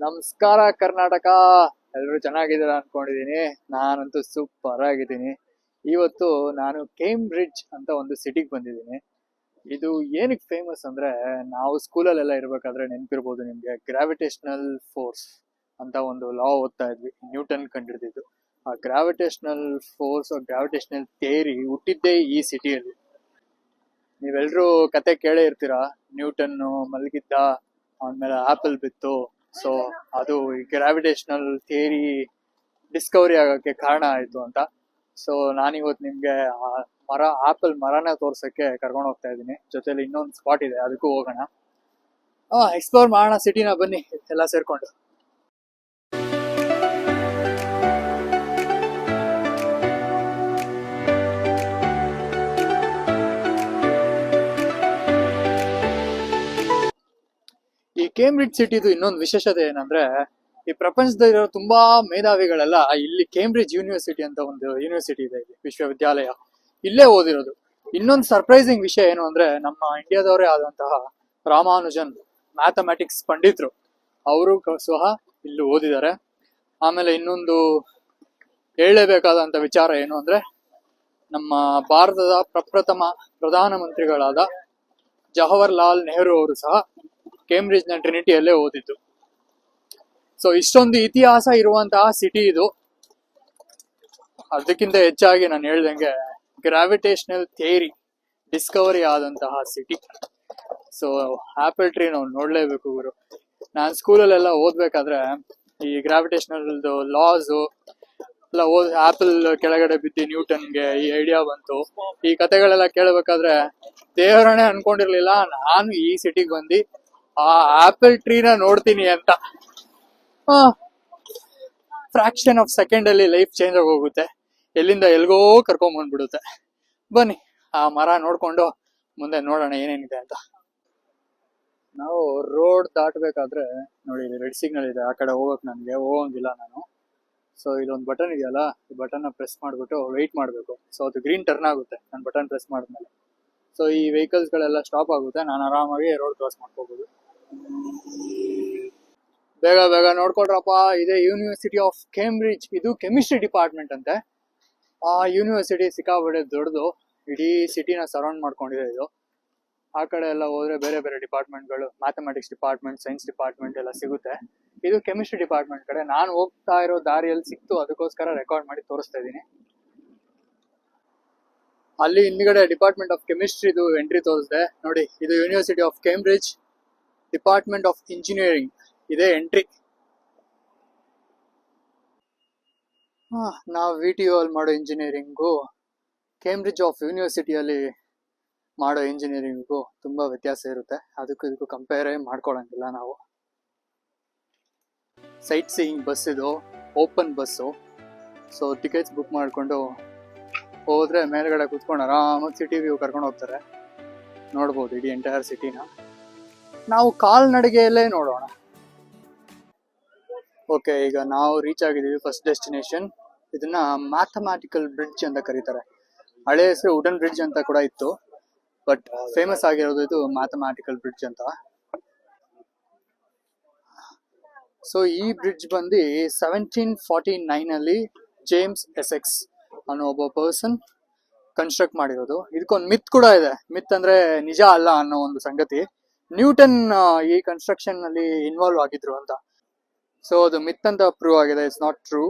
ನಮಸ್ಕಾರ ಕರ್ನಾಟಕ. ಎಲ್ಲರೂ ಚೆನ್ನಾಗಿದ್ದೀರಾ ಅನ್ಕೊಂಡಿದೀನಿ. ನಾನಂತೂ ಸೂಪರ್ ಆಗಿದ್ದೀನಿ. ಇವತ್ತು ನಾನು ಕೇಂಬ್ರಿಡ್ಜ್ ಅಂತ ಒಂದು ಸಿಟಿಗೆ ಬಂದಿದ್ದೀನಿ. ಇದು ಏನಕ್ಕೆ ಫೇಮಸ್ ಅಂದ್ರೆ ನಾವು ಸ್ಕೂಲಲ್ಲೆಲ್ಲ ಇರ್ಬೇಕಾದ್ರೆ ನೆನಪಿರ್ಬೋದು ನಿಮಗೆ. ಗ್ರಾವಿಟೇಷನಲ್ ಫೋರ್ಸ್ ಅಂತ ಒಂದು ಲಾ ಓದ್ತಾ ಇದ್ವಿ. ನ್ಯೂಟನ್ ಕಂಡಿಡಿದಿದ್ದು. ಆ ಗ್ರಾವಿಟೇಷನಲ್ ಫೋರ್ಸ್ ಗ್ರಾವಿಟೇಷನಲ್ ಥೇರಿ ಹುಟ್ಟಿದ್ದೇ ಈ ಸಿಟಿಯಲ್ಲಿ ನೀವೆಲ್ಲರೂ ಕತೆ ಕೇಳೇ ಇರ್ತೀರಾ? ನ್ಯೂಟನ್ನು ಮಲಗಿದ್ದ ಆಮೇಲೆ ಆಪಲ್ ಬಿತ್ತು. ಸೊ ಅದು ಈ ಗ್ರಾವಿಟೇಷನಲ್ ಥಿಯರಿ ಡಿಸ್ಕವರಿ ಆಗೋಕ್ಕೆ ಕಾರಣ ಆಯಿತು ಅಂತ. ಸೊ ನಾನಿವತ್ತು ನಿಮಗೆ ಆ ಮರ ಆಪಲ್ ಮರನ ತೋರ್ಸೋಕ್ಕೆ ಕರ್ಕೊಂಡು ಹೋಗ್ತಾ ಇದ್ದೀನಿ. ಜೊತೆಲಿ ಇನ್ನೊಂದು ಸ್ಪಾಟ್ ಇದೆ, ಅದಕ್ಕೂ ಹೋಗೋಣ. ಹಾಂ ಎಕ್ಸ್ಪ್ಲೋರ್ ಮಾಡೋಣ ಸಿಟಿನ ಬನ್ನಿ, ಎಲ್ಲ ಸೇರ್ಕೊಂಡು. ಕೇಂಬ್ರಿಡ್ಜ್ ಸಿಟಿದು ಇನ್ನೊಂದು ವಿಶೇಷತೆ ಏನಂದ್ರೆ, ಈ ಪ್ರಪಂಚದಲ್ಲಿರೋ ತುಂಬಾ ಮೇಧಾವಿಗಳೆಲ್ಲ ಇಲ್ಲಿ ಕೇಂಬ್ರಿಡ್ಜ್ ಯೂನಿವರ್ಸಿಟಿ ಅಂತ ಒಂದು ಯೂನಿವರ್ಸಿಟಿ ಇದೆ ಇಲ್ಲಿ, ವಿಶ್ವವಿದ್ಯಾಲಯ. ಇಲ್ಲೇ ಓದಿರೋದು. ಇನ್ನೊಂದು ಸರ್ಪ್ರೈಸಿಂಗ್ ವಿಷಯ ಏನು ಅಂದ್ರೆ, ನಮ್ಮ ಇಂಡಿಯಾದವರೇ ಆದಂತಹ ರಾಮಾನುಜನ್ ಮ್ಯಾಥಮೆಟಿಕ್ಸ್ ಪಂಡಿತರು. ಅವರು ಸಹ ಇಲ್ಲಿ ಓದಿದ್ದಾರೆ. ಆಮೇಲೆ ಇನ್ನೊಂದು ಹೇಳಲೇಬೇಕಾದಂತ ವಿಚಾರ ಏನು ಅಂದ್ರೆ, ನಮ್ಮ ಭಾರತದ ಪ್ರಪ್ರಥಮ ಪ್ರಧಾನಮಂತ್ರಿಗಳಾದ ಜವಾಹರ್ಲಾಲ್ ನೆಹರು ಅವರು ಸಹ ಕೇಂಬ್ರಿಡ್ಜ್ನ ಟ್ರಿನಿಟಿಯಲ್ಲೇ ಓದಿದ್ದು. ಸೊ ಇಷ್ಟೊಂದು ಇತಿಹಾಸ ಇರುವಂತಹ ಸಿಟಿ ಇದು. ಅದಕ್ಕಿಂತ ಹೆಚ್ಚಾಗಿ ನಾನು ಹೇಳ್ದಂಗೆ ಗ್ರಾವಿಟೇಷನಲ್ ಥಿಯರಿ ಡಿಸ್ಕವರಿ ಆದಂತಹ ಸಿಟಿ ಸೊ ಆಪಲ್ ಟ್ರೀ ನಾವು ನೋಡ್ಲೇಬೇಕು ಗುರು. ನಾನು ಸ್ಕೂಲಲ್ಲೆಲ್ಲ ಓದ್ಬೇಕಾದ್ರೆ ಈ ಗ್ರಾವಿಟೇಷನಲ್ ಲಾಸ್ ಎಲ್ಲ ಓದ್ ಆಪಲ್ ಕೆಳಗಡೆ ಬಿದ್ದು ನ್ಯೂಟನ್ಗೆ ಈ ಐಡಿಯಾ ಬಂತು. ಈ ಕತೆಗಳೆಲ್ಲ ಕೇಳಬೇಕಾದ್ರೆ ದೇವರನ್ನೇ ಅನ್ಕೊಂಡಿರ್ಲಿಲ್ಲ. ನಾನು ಈ ಸಿಟಿಗೆ ಬಂದು ಆ ಆಪಲ್ ಟ್ರೀನ ನೋಡ್ತೀನಿ ಅಂತ. ಫ್ರಾಕ್ಷನ್ ಆಫ್ ಸೆಕೆಂಡ್ ಅಲ್ಲಿ ಲೈಫ್ ಚೇಂಜ್ ಆಗಿ ಹೋಗುತ್ತೆ. ಎಲ್ಲಿಂದ ಎಲ್ಗೋ ಕರ್ಕೊಂಡ್ ಬಂದ್ಬಿಡುತ್ತೆ. ಬನ್ನಿ, ಆ ಮರ ನೋಡ್ಕೊಂಡು ಮುಂದೆ ನೋಡೋಣ ಏನೇನಿದೆ ಅಂತ. ನಾವು ರೋಡ್ ದಾಟಬೇಕಾದ್ರೆ, ನೋಡಿ ಇಲ್ಲಿ ರೆಡ್ ಸಿಗ್ನಲ್ ಇದೆ, ಆ ಕಡೆ ಹೋಗಕ್ ನನ್ಗೆ ಹೋಗಂಗಿಲ್ಲ ನಾನು. ಸೊ ಇಲ್ಲೊಂದು ಬಟನ್ ಇದೆಯಲ್ಲ, ಈ ಬಟನ್ ಪ್ರೆಸ್ ಮಾಡ್ಬಿಟ್ಟು ವೆಯ್ಟ್ ಮಾಡಬೇಕು. ಸೊ ಅದು ಗ್ರೀನ್ ಟರ್ನ್ ಆಗುತ್ತೆ. ನಾನು ಬಟನ್ ಪ್ರೆಸ್ ಮಾಡಿದ್ಮೇಲೆ. ಸೊ ಈ ವೆಹಿಕಲ್ಸ್ ಗಳೆಲ್ಲ ಸ್ಟಾಪ್ ಆಗುತ್ತೆ. ನಾನು ಆರಾಮಾಗಿ ರೋಡ್ ಕ್ರಾಸ್ ಮಾಡ್ಕೋಬಹುದು ಬೇಗ ಬೇಗ ನೋಡ್ಕೊಡ್ರಪ್ಪ. ಇದೆ ಯೂನಿವರ್ಸಿಟಿ ಆಫ್ ಕೇಂಬ್ರಿಡ್ಜ್ ಇದು ಕೆಮಿಸ್ಟ್ರಿ ಡಿಪಾರ್ಟ್ಮೆಂಟ್ ಅಂತೆ. ಆ ಯೂನಿವರ್ಸಿಟಿ ಸಿಕ್ಕಾಪಟ್ಟೆ ದೊಡ್ಡದು. ಇಡೀ ಸಿಟಿನ ಸರೌಂಡ್ ಮಾಡ್ಕೊಂಡಿದೆ ಇದು. ಆ ಕಡೆ ಎಲ್ಲ ಹೋದ್ರೆ ಬೇರೆ ಬೇರೆ ಡಿಪಾರ್ಟ್ಮೆಂಟ್ಗಳು ಮ್ಯಾಥಮೆಟಿಕ್ಸ್ ಡಿಪಾರ್ಟ್ಮೆಂಟ್ ಸೈನ್ಸ್ ಡಿಪಾರ್ಟ್ಮೆಂಟ್ ಎಲ್ಲ ಸಿಗುತ್ತೆ. ಇದು ಕೆಮಿಸ್ಟ್ರಿ ಡಿಪಾರ್ಟ್ಮೆಂಟ್ ಕಡೆ. ನಾನು ಹೋಗ್ತಾ ಇರೋ ದಾರಿಯಲ್ಲಿ ಸಿಕ್ತು. ಅದಕ್ಕೋಸ್ಕರ ರೆಕಾರ್ಡ್ ಮಾಡಿ ತೋರಿಸ್ತಾ ಇದ್ದೀನಿ. ಅಲ್ಲಿ ಹಿಂದ್ಗಡೆ ಡಿಪಾರ್ಟ್ಮೆಂಟ್ ಆಫ್ ಕೆಮಿಸ್ಟ್ರಿದು ಎಂಟ್ರಿ ತೋರಿಸಿದೆ. ನೋಡಿ, ಇದು university of Cambridge department of engineering ಇದೆ ಎಂಟ್ರಿ ನಾವು ವಿ ಟಿ ಅಲ್ಲಿ ಮಾಡೋ ಇಂಜಿನಿಯರಿಂಗು ಕೇಂಬ್ರಿಡ್ಜ್ ಆಫ್ ಯೂನಿವರ್ಸಿಟಿಯಲ್ಲಿ ಮಾಡೋ ಇಂಜಿನಿಯರಿಂಗು ತುಂಬ ವ್ಯತ್ಯಾಸ ಇರುತ್ತೆ. ಅದಕ್ಕೂ ಇದಕ್ಕೂ ಕಂಪೇರೇ ಮಾಡ್ಕೊಳಂಗಿಲ್ಲ ನಾವು. ಸೈಟ್ ಸೀಯಿಂಗ್ ಬಸ್ ಇದು open bus so tickets book ಮಾಡಿಕೊಂಡು ಹೋದ್ರೆ ಮೇಲ್ಗಡೆ ಕುತ್ಕೊಂಡು ಆರಾಮಾಗಿ ಸಿಟಿ ವ್ಯೂ ಕರ್ಕೊಂಡು ಹೋಗ್ತಾರೆ. ನೋಡ್ಬೋದು ಇಡೀ ಎಂಟೈರ್ ಸಿಟಿನ ನಾವು ಕಾಲ್ನಡಿಗೆಯಲ್ಲೇ ನೋಡೋಣ. ಓಕೆ ಈಗ ನಾವು ರೀಚ್ ಆಗಿದ್ದೀವಿ ಫಸ್ಟ್ ಡೆಸ್ಟಿನೇಷನ್ ಇದನ್ನ ಮ್ಯಾಥಮ್ಯಾಟಿಕಲ್ ಬ್ರಿಡ್ಜ್ ಅಂತ ಕರೀತಾರೆ. ಹಳೆ ಹೆಸರು ವುಡನ್ ಬ್ರಿಡ್ಜ್ ಅಂತ ಕೂಡ ಇತ್ತು. ಬಟ್ ಫೇಮಸ್ ಆಗಿರೋದು ಇದು ಮ್ಯಾಥಮ್ಯಾಟಿಕಲ್ ಬ್ರಿಡ್ಜ್ ಅಂತ. ಸೊ ಈ ಬ್ರಿಡ್ಜ್ ಬಂದು ಸೆವೆಂಟೀನ್ ಫಾರ್ಟಿ ನೈನ್ ಅಲ್ಲಿ ಜೇಮ್ಸ್ ಎಸೆಕ್ಸ್ ಅನ್ನೋ ಒಬ್ಬ ಪರ್ಸನ್ ಕನ್ಸ್ಟ್ರಕ್ಟ್ ಮಾಡಿರೋದು. ಇದಕ್ಕೊಂದು ಮಿತ್ ಕೂಡ ಇದೆ. ಮಿತ್ ಅಂದ್ರೆ ನಿಜ ಅಲ್ಲ ಅನ್ನೋ ಒಂದು ಸಂಗತಿ. ನ್ಯೂಟನ್ ಈ ಕನ್ಸ್ಟ್ರಕ್ಷನ್ನಲ್ಲಿ ಇನ್ವಾಲ್ವ್ ಆಗಿದ್ರು ಅಂತ. ಸೊ ಅದು ಮಿತ್ ಅಂತ ಪ್ರೂವ್ ಆಗಿದೆ. ಇಟ್ಸ್ ನಾಟ್ ಟ್ರೂ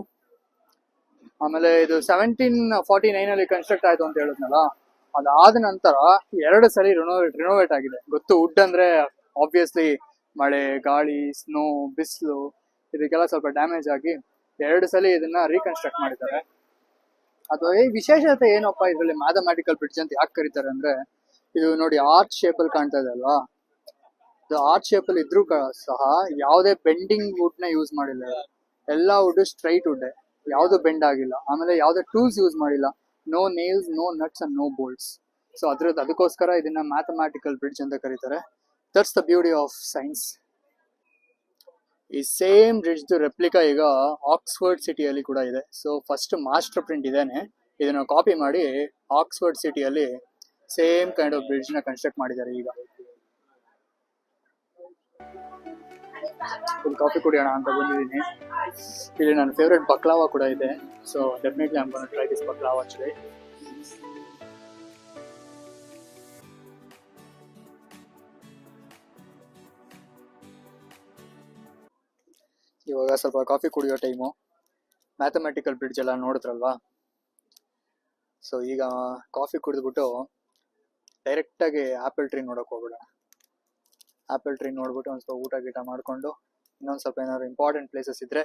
ಆಮೇಲೆ ಇದು ಸೆವೆಂಟೀನ್ ಫಾರ್ಟಿ ನೈನ್ ಅಲ್ಲಿ ಕನ್ಸ್ಟ್ರಕ್ಟ್ ಆಯ್ತು ಅಂತ ಹೇಳಿದ್ನಲ್ಲ? ಅದಾದ ನಂತರ ಎರಡು ಸರಿ ರಿನೋವೇಟ್ ರಿನೋವೇಟ್ ಆಗಿದೆ. ಗೊತ್ತು ವುಡ್ ಅಂದ್ರೆ ಆಬ್ವಿಯಸ್ಲಿ ಮಳೆ, ಗಾಳಿ ಸ್ನೋ ಬಿಸಿಲು, ಇದಕ್ಕೆಲ್ಲ ಸ್ವಲ್ಪ ಡ್ಯಾಮೇಜ್ ಆಗಿ ಎರಡು ಸಲ ಇದನ್ನ ರೀಕನ್ಸ್ಟ್ರಕ್ಟ್ ಮಾಡಿದ್ದಾರೆ. ಅದು ಈ ವಿಶೇಷತೆ ಏನಪ್ಪಾ ಇದರಲ್ಲಿ ಮ್ಯಾಥಮ್ಯಾಟಿಕಲ್ ಬ್ರಿಡ್ಜ್ ಅಂತ ಯಾಕೆ ಕರೀತಾರೆ ಅಂದ್ರೆ, ಇದು ನೋಡಿ ಆರ್ಚ್ ಶೇಪ್ ಅಲ್ಲಿ ಕಾಣ್ತಾ ಇದೆ ಅಲ್ವಾ? ಆರ್ಚ್ ಶೇಪ್ ಅಲ್ಲಿ ಇದ್ರೂ ಸಹ ಯಾವುದೇ ಬೆಂಡಿಂಗ್ ವುಡ್ನ ಯೂಸ್ ಮಾಡಿಲ್ಲ. ಎಲ್ಲ ವುಡ್ ಸ್ಟ್ರೈಟ್ ವುಡ್ ಯಾವ್ದು ಬೆಂಡ್ ಆಗಿಲ್ಲ. ಆಮೇಲೆ ಯಾವ್ದೇ ಟೂಲ್ಸ್ ಯೂಸ್ ಮಾಡಿಲ್ಲ. No nails no nuts and no bolts so ಅದ್ರದ್ದು ಅದಕ್ಕೋಸ್ಕರ ಇದನ್ನ ಮ್ಯಾಥಮ್ಯಾಟಿಕಲ್ ಬ್ರಿಡ್ಜ್ ಅಂತ ಕರೀತಾರೆ. That's the beauty of science ಈ ಸೇಮ್ ಬ್ರಿಡ್ಜ್ ರೆಪ್ಲಿಕಾ ಈಗ ಆಕ್ಸ್ಫರ್ಡ್ ಸಿಟಿಯಲ್ಲಿ ಕೂಡ ಇದೆ. ಸೊ ಫಸ್ಟ್ ಮಾಸ್ಟರ್ ಪ್ರಿಂಟ್ ಇದೇನೆ. ಇದನ್ನ ಕಾಪಿ ಮಾಡಿ ಆಕ್ಸ್ಫರ್ಡ್ ಸಿಟಿಯಲ್ಲಿ ಸೇಮ್ ಕೈಂಡ್ ಆಫ್ ಬ್ರಿಡ್ಜ್ನ ಕನ್ಸ್ಟ್ರಕ್ಟ್ ಮಾಡಿದ್ದಾರೆ ಈಗ. ಕಾಫಿ ಕುಡಿಯೋಣ ಅಂತ ಬಂದಿದ್ದೀನಿ. ಇಲ್ಲಿ ನನ್ನ ಫೇವ್ರೆಟ್ ಬಕ್ಲಾವ ಕೂಡ ಇದೆ. So definitely I'm try this baklava actually ಇವಾಗ ಸ್ವಲ್ಪ ಕಾಫಿ ಕುಡಿಯೋ ಟೈಮು ಮ್ಯಾಥಮೆಟಿಕಲ್ ಬ್ರಿಡ್ಜ್ ಎಲ್ಲ ನೋಡಿದ್ರಲ್ವಾ? ಸೊ ಈಗ ಕಾಫಿ ಕುಡಿದ್ಬಿಟ್ಟು ಡೈರೆಕ್ಟಾಗಿ ಆ್ಯಪಲ್ ಟ್ರೀ ನೋಡೋಕೆ ಹೋಗ್ಬಿಡೋಣ ಆ್ಯಪಲ್ ಟ್ರೀ ನೋಡ್ಬಿಟ್ಟು ಒಂದು ಸ್ವಲ್ಪ ಊಟ ಗೀಟ ಮಾಡಿಕೊಂಡು ಇನ್ನೊಂದು ಸ್ವಲ್ಪ ಏನಾದ್ರು ಇಂಪಾರ್ಟೆಂಟ್ ಪ್ಲೇಸಸ್ ಇದ್ದರೆ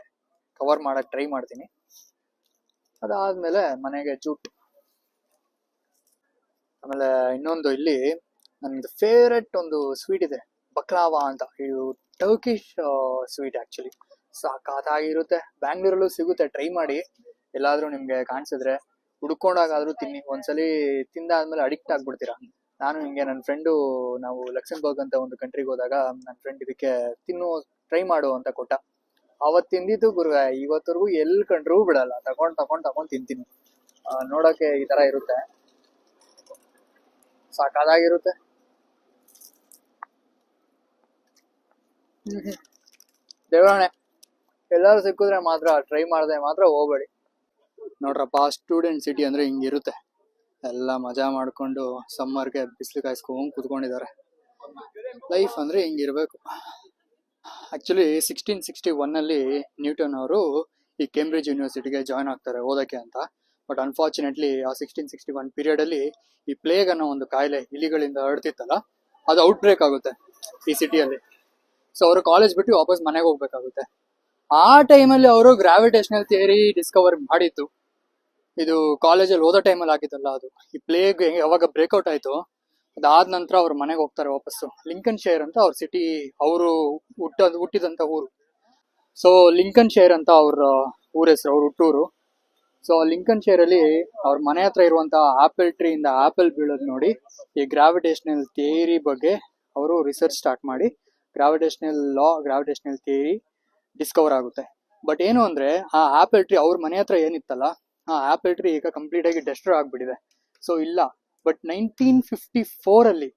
ಕವರ್ ಮಾಡೋಕ್ಕೆ ಟ್ರೈ ಮಾಡ್ತೀನಿ. ಅದಾದಮೇಲೆ ಮನೆಗೆ ಜೂಟ್ ಆಮೇಲೆ ಇನ್ನೊಂದು ಇಲ್ಲಿ ನನಗೆ ಫೇವ್ರೆಟ್ ಒಂದು ಸ್ವೀಟ್ ಇದೆ ಬಕ್ಲಾವಾ ಅಂತ. ಇದು ಟರ್ಕಿಶ್ ಸ್ವೀಟ್ ಆ್ಯಕ್ಚುಲಿ ಸಾಕಾಗಿರುತ್ತೆ ಬ್ಯಾಂಗ್ಳೂರಲ್ಲೂ ಸಿಗುತ್ತೆ. ಟ್ರೈ ಮಾಡಿ. ಎಲ್ಲಾದ್ರೂ ನಿಮ್ಗೆ ಕಾಣಿಸಿದ್ರೆ ಹುಡ್ಕೊಂಡಾಗಾದ್ರೂ ತಿನ್ನಿ. ಒಂದ್ಸಲಿ ತಿಂದಾದ್ಮೇಲೆ ಅಡಿಕ್ಟ್ ಆಗ್ಬಿಡ್ತೀರಾ? ನಾನು ಹಿಂಗೆ ನನ್ನ ಫ್ರೆಂಡು ನಾವು ಲಕ್ಸೆಂಬರ್ಗ್ ಅಂತ ಒಂದು ಕಂಟ್ರಿಗೆ ಹೋದಾಗ ನನ್ನ ಫ್ರೆಂಡ್ ಇದಕ್ಕೆ ತಿನ್ನು ಟ್ರೈ ಮಾಡು ಅಂತ ಕೊಟ್ಟ. ಅವತ್ ತಿಂದಿದ್ದು ಗುರುಗ ಇವತ್ತರೆಗೂ ಎಲ್ಲಿ ಕಂಡ್ರೂ ಬಿಡಲ್ಲ. ತಗೊಂಡ್ ತಗೊಂಡ್ ತಗೊಂಡ್ ತಿಂತೀನಿ. ನೋಡಕ್ಕೆ ಈ ತರ ಇರುತ್ತೆ. ಸಾಕಾಗಿರುತ್ತೆ ದೇವರಾಣೆ ಎಲ್ಲರೂ ಸಿಕ್ಕಿದ್ರೆ ಮಾತ್ರ ಟ್ರೈ ಮಾಡದೆ ಮಾತ್ರ ಹೋಗ್ಬೇಡಿ. ನೋಡ್ರಪ್ಪ ಸ್ಟೂಡೆಂಟ್ ಸಿಟಿ ಅಂದ್ರೆ ಹಿಂಗಿರುತ್ತೆ. ಎಲ್ಲ ಮಜಾ ಮಾಡ್ಕೊಂಡು ಸಮ್ಮರ್ಗೆ ಬಿಸಿಲು ಕಾಯಿಸ್ಕೊಂಡ್ ಕುತ್ಕೊಂಡಿದ್ದಾರೆ. ಲೈಫ್ ಅಂದ್ರೆ ಹಿಂಗಿರ್ಬೇಕು. ಆಕ್ಚುಲಿ ಸಿಕ್ಸ್ಟೀನ್ ಸಿಕ್ಸ್ಟಿ ಒನ್ ಅಲ್ಲಿ ನ್ಯೂಟನ್ ಅವರು ಈ ಕೇಂಬ್ರಿಡ್ಜ್ ಯೂನಿವರ್ಸಿಟಿಗೆ ಜಾಯ್ನ್ ಆಗ್ತಾರೆ ಓದಕ್ಕೆ ಅಂತ. ಬಟ್ ಅನ್ಫಾರ್ಚುನೇಟ್ಲಿ ಆ ಸಿಕ್ಸ್ಟೀನ್ ಸಿಕ್ಸ್ಟಿ ಒನ್ ಪೀರಿಯಡ್ ಅಲ್ಲಿ ಈ ಪ್ಲೇಗ್ ಅನ್ನೋ ಒಂದು ಕಾಯಿಲೆ ಇಲಿಗಳಿಂದ ಹರಡ್ತಿತ್ತಲ್ಲ, ಅದು ಔಟ್ ಬ್ರೇಕ್ ಆಗುತ್ತೆ ಈ ಸಿಟಿಯಲ್ಲಿ ಸೊ ಅವರು ಕಾಲೇಜ್ ಬಿಟ್ಟು ವಾಪಸ್ ಮನೆಗೆ ಹೋಗ್ಬೇಕಾಗುತ್ತೆ. ಆ ಟೈಮಲ್ಲಿ ಅವರು ಗ್ರಾವಿಟೇಷನಲ್ ಥಿಯರಿ ಡಿಸ್ಕವರ್ ಮಾಡಿದ್ದು. ಇದು ಕಾಲೇಜಲ್ಲಿ ಓದೋ ಟೈಮಲ್ಲಿ ಆಗಿದ್ದಲ್ಲ ಅದು. ಈ ಪ್ಲೇಗ್ ಯಾವಾಗ ಬ್ರೇಕ್ಔಟ್ ಆಯ್ತು. ಅದಾದ ನಂತರ ಅವ್ರ ಮನೆಗೆ ಹೋಗ್ತಾರೆ ವಾಪಸ್ಸು. ಲಿಂಕನ್ ಶೇರ್ ಅಂತ ಅವ್ರ ಸಿಟಿ ಅವರು ಹುಟ್ಟ ಹುಟ್ಟಿದಂತ ಊರು. ಸೊ ಲಿಂಕನ್ ಶೇರ್ ಅಂತ ಅವ್ರ ಊರ ಹೆಸರು, ಅವ್ರ ಹುಟ್ಟೂರು. ಸೊ ಲಿಂಕನ್ ಅಲ್ಲಿ ಅವ್ರ ಮನೆ ಹತ್ರ ಇರುವಂತ ಆಪಲ್ ಟ್ರೀ ಇಂದ ಆಪಲ್ ಬೀಳೋದು ನೋಡಿ, ಈ ಗ್ರಾವಿಟೇಷನಲ್ ಥಿಯರಿ ಬಗ್ಗೆ ಅವರು ರಿಸರ್ಚ್ ಸ್ಟಾರ್ಟ್ ಮಾಡಿ gravitational law gravitational theory discover ಆಗುತ್ತೆ. ಬಟ್ ಏನು ಅಂದ್ರೆ ಆ ಆಪಲ್ ಟ್ರೀ ಅವ್ರ ಮನೆ ಹತ್ರ ಏನಿತ್ತಲ್ಲ ಆ ಆಪಲ್ ಟ್ರೀ ಈಗ ಕಂಪ್ಲೀಟ್ ಆಗಿ ಡೆಸ್ಟ್ರಾಯ್ ಆಗ್ಬಿಟ್ಟಿದೆ. ಸೊ ಇಲ್ಲ. ಬಟ್ ನೈನ್ಟೀನ್ ಫಿಫ್ಟಿ ಫೋರ್ ಅಲ್ಲಿ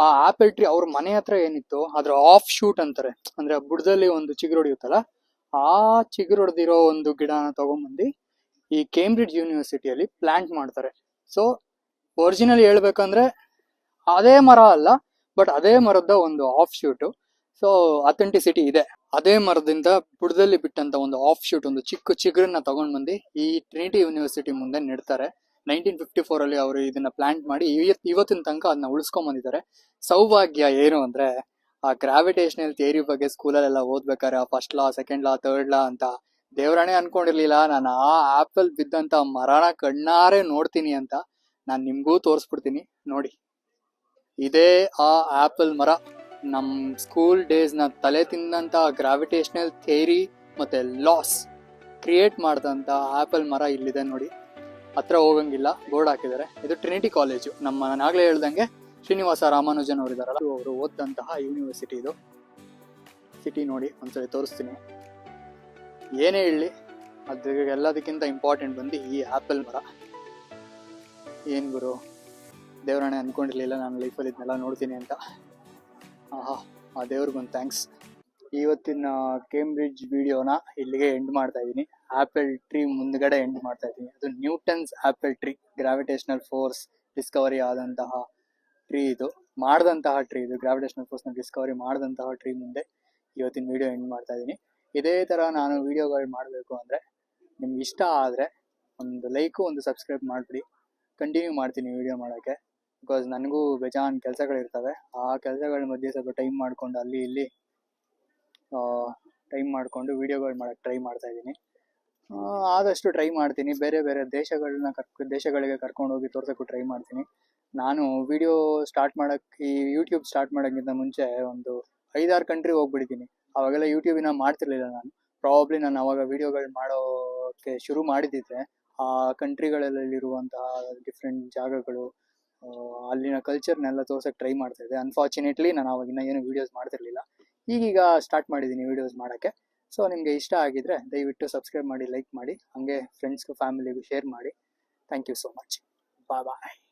ಆ ಆಪಲ್ ಟ್ರೀ ಅವ್ರ ಮನೆ ಹತ್ರ ಏನಿತ್ತು ಅದ್ರ ಆಫ್ ಶೂಟ್ ಅಂತಾರೆ. ಅಂದ್ರೆ ಬುಡದಲ್ಲಿ ಒಂದು ಚಿಗುರು ಹೊಡೆಯುತ್ತಲ್ಲ ಆ ಚಿಗುರು ಹೊಡೆದಿರೋ ಒಂದು ಗಿಡನ ತಗೊಂಬಂದು ಈ ಕೇಂಬ್ರಿಡ್ಜ್ ಯೂನಿವರ್ಸಿಟಿಯಲ್ಲಿ ಪ್ಲಾಂಟ್ ಮಾಡ್ತಾರೆ. ಸೊ ಒರಿಜಿನಲ್ ಹೇಳ್ಬೇಕಂದ್ರೆ ಅದೇ ಮರ ಅಲ್ಲ ಬಟ್ ಅದೇ ಮರದ ಒಂದು ಆಫ್ ಶೂಟು ಸೊ ಅಥೆಂಟಿಸಿಟಿ ಇದೆ. ಅದೇ ಮರದಿಂದ ಬುಡದಲ್ಲಿ ಬಿಟ್ಟಂತ ಒಂದು ಆಫ್ ಶೂಟ್ ಒಂದು ಚಿಕ್ಕ ಚಿಗುರನ್ನ ತಗೊಂಡ್ ಬಂದು ಈ ಟ್ರಿನಿಟಿ ಯೂನಿವರ್ಸಿಟಿ ಮುಂದೆ ನೆಡ್ತಾರೆ. ನೈನ್ಟೀನ್ ಫಿಫ್ಟಿ ಫೋರ್ ಅಲ್ಲಿ ಅವರು ಇದನ್ನ ಪ್ಲಾಂಟ್ ಮಾಡಿ ಇವತ್- ಇವತ್ತಿನ ತನಕ ಅದನ್ನ ಉಳಿಸ್ಕೊಂಡ್ ಬಂದಿದ್ದಾರೆ ಸೌಭಾಗ್ಯ ಏನು ಅಂದ್ರೆ, ಆ ಗ್ರಾವಿಟೇಷನಲ್ ಥಿಯರಿ ಬಗ್ಗೆ ಸ್ಕೂಲಲ್ಲೆಲ್ಲ ಓದ್ಬೇಕಾರೆ first law second law third law ಅಂತ ದೇವರಾಣೆ ಅನ್ಕೊಂಡಿರ್ಲಿಲ್ಲ. ನಾನು ಆ ಆಪಲ್ ಬಿದ್ದಂತ ಮರಣ ಕಣ್ಣಾರೆ ನೋಡ್ತೀನಿ ಅಂತ ನಾನು ನಿಮ್ಗೂ ತೋರಿಸ್ಬಿಡ್ತೀನಿ. ನೋಡಿ, ಇದೇ ಆ ಆಪಲ್ ಮರ. ನಮ್ ಸ್ಕೂಲ್ ಡೇಸ್ನ ತಲೆ ತಿಂದಂಥ ಗ್ರಾವಿಟೇಷ್ನಲ್ ಥಿಯರಿ ಮತ್ತು ಲಾಸ್ ಕ್ರಿಯೇಟ್ ಮಾಡಿದಂಥ ಆ್ಯಪಲ್ ಮರ ಇಲ್ಲಿದೆ ನೋಡಿ. ಹತ್ರ ಹೋಗಂಗಿಲ್ಲ ಬೋರ್ಡ್ ಹಾಕಿದ್ದಾರೆ. ಇದು ಟ್ರಿನಿಟಿ ಕಾಲೇಜು ನಮ್ಮ ನಾಗಲೇ ಹೇಳ್ದಂಗೆ ಶ್ರೀನಿವಾಸ ರಾಮಾನುಜನ್ ಅವರು ಇದ್ದಾರಲ್ಲ ಅವರು ಓದಂತಹ ಯೂನಿವರ್ಸಿಟಿ ಇದು. ಸಿಟಿ ನೋಡಿ ಒಂದ್ಸರಿ ತೋರಿಸ್ತೀನಿ. ಏನೇ ಹೇಳಿ ಅದ್ರ ಎಲ್ಲದಕ್ಕಿಂತ ಇಂಪಾರ್ಟೆಂಟ್ ಬಂದು ಈ ಆ್ಯಪಲ್ ಮರ. ಏನ್ ಗುರು? ದೇವರಾಣೆ ಅನ್ಕೊಂಡಿರ್ಲಿಲ್ಲ, ನಾನು ಲೈಫಲ್ಲಿ ಇದನ್ನೆಲ್ಲ ನೋಡ್ತೀನಿ ಅಂತ. ಆಹಾ, ಆ ದೇವ್ರಿಗೊಂದು ಥ್ಯಾಂಕ್ಸ್ ಇವತ್ತಿನ ಕೇಂಬ್ರಿಡ್ಜ್ ವಿಡಿಯೋನ ಇಲ್ಲಿಗೆ ಎಂಡ್ ಮಾಡ್ತಾ ಇದ್ದೀನಿ. ಆಪಲ್ ಟ್ರೀ ಮುಂದ್ಗಡೆ ಎಂಡ್ ಮಾಡ್ತಾ ಇದ್ದೀನಿ. ಅದು Newton's apple tree gravitational force discovery ಆದಂತಹ ಟ್ರೀ ಇದು. ಮಾಡಿದಂತಹ ಟ್ರೀ ಇದು. ಗ್ರಾವಿಟೇಷನಲ್ ಫೋರ್ಸ್ನ ಡಿಸ್ಕವರಿ ಮಾಡಿದಂತಹ ಟ್ರೀ ಮುಂದೆ ಇವತ್ತಿನ ವಿಡಿಯೋ ಎಂಡ್ ಮಾಡ್ತಾ ಇದ್ದೀನಿ. ಇದೇ ಥರ ನಾನು ವಿಡಿಯೋಗಳು ಮಾಡಬೇಕು ಅಂದರೆ ನಿಮ್ಗೆ ಇಷ್ಟ ಆದರೆ ಒಂದು ಲೈಕು ಒಂದು ಸಬ್ಸ್ಕ್ರೈಬ್ ಮಾಡಿಬಿಡಿ. ಕಂಟಿನ್ಯೂ ಮಾಡ್ತೀನಿ ವಿಡಿಯೋ ಮಾಡೋಕ್ಕೆ. ಬಿಕಾಸ್ ನನಗೂ ಬೇಜಾನ್ ಕೆಲಸಗಳಿರ್ತವೆ. ಆ ಕೆಲಸಗಳ ಮಧ್ಯೆ ಸ್ವಲ್ಪ ಟೈಮ್ ಮಾಡಿಕೊಂಡು ಅಲ್ಲಿ ಇಲ್ಲಿ ಟೈಮ್ ಮಾಡಿಕೊಂಡು ವೀಡಿಯೋಗಳು ಮಾಡೋಕ್ಕೆ ಟ್ರೈ ಮಾಡ್ತಾ ಇದ್ದೀನಿ. ಆದಷ್ಟು ಟ್ರೈ ಮಾಡ್ತೀನಿ. ಬೇರೆ ಬೇರೆ ದೇಶಗಳನ್ನ ಕರ್ಕ, ದೇಶಗಳಿಗೆ ಕರ್ಕೊಂಡು ಹೋಗಿ ತೋರ್ಸೋಕ್ಕೂ ಟ್ರೈ ಮಾಡ್ತೀನಿ. ನಾನು ವಿಡಿಯೋ ಸ್ಟಾರ್ಟ್ ಮಾಡೋಕ್ಕೆ ಈ ಯೂಟ್ಯೂಬ್ ಸ್ಟಾರ್ಟ್ ಮಾಡೋಕ್ಕಿಂತ ಮುಂಚೆ ಒಂದು ಐದಾರು ಕಂಟ್ರಿ ಹೋಗ್ಬಿಡ್ತೀನಿ ಅವಾಗೆಲ್ಲ ಯೂಟ್ಯೂಬಿನ ಮಾಡ್ತಿರ್ಲಿಲ್ಲ ನಾನು. ಪ್ರಾಬ್ಲಿ ನಾನು ಅವಾಗ ವೀಡಿಯೋಗಳು ಮಾಡೋಕ್ಕೆ ಶುರು ಮಾಡಿದ್ದಿದ್ರೆ ಆ ಕಂಟ್ರಿಗಳಲ್ಲಿರುವಂತಹ ಡಿಫ್ರೆಂಟ್ ಜಾಗಗಳು ಅಲ್ಲಿನ ಕಲ್ಚರ್ನೆಲ್ಲ ತೋರ್ಸಕ್ಕೆ ಟ್ರೈ ಮಾಡ್ತಾ ಇದ್ದೆ. ಅನ್ಫಾರ್ಚುನೇಟ್ಲಿ ನಾನು ಅವಾಗಿನ್ನ ಏನು ವೀಡಿಯೋಸ್ ಮಾಡ್ತಿರ್ಲಿಲ್ಲ. ಈಗೀಗ ಸ್ಟಾರ್ಟ್ ಮಾಡಿದ್ದೀನಿ ವೀಡಿಯೋಸ್ ಮಾಡೋಕ್ಕೆ. ಸೊ ನಿಮಗೆ ಇಷ್ಟ ಆಗಿದ್ರೆ ದಯವಿಟ್ಟು ಸಬ್ಸ್ಕ್ರೈಬ್ ಮಾಡಿ ಲೈಕ್ ಮಾಡಿ, ಹಾಗೆ ಫ್ರೆಂಡ್ಸ್ಗೂ ಫ್ಯಾಮಿಲಿಗೂ ಶೇರ್ ಮಾಡಿ. ಥ್ಯಾಂಕ್ ಯು ಸೋ ಮಚ್ ಬಾ ಬಾಯ್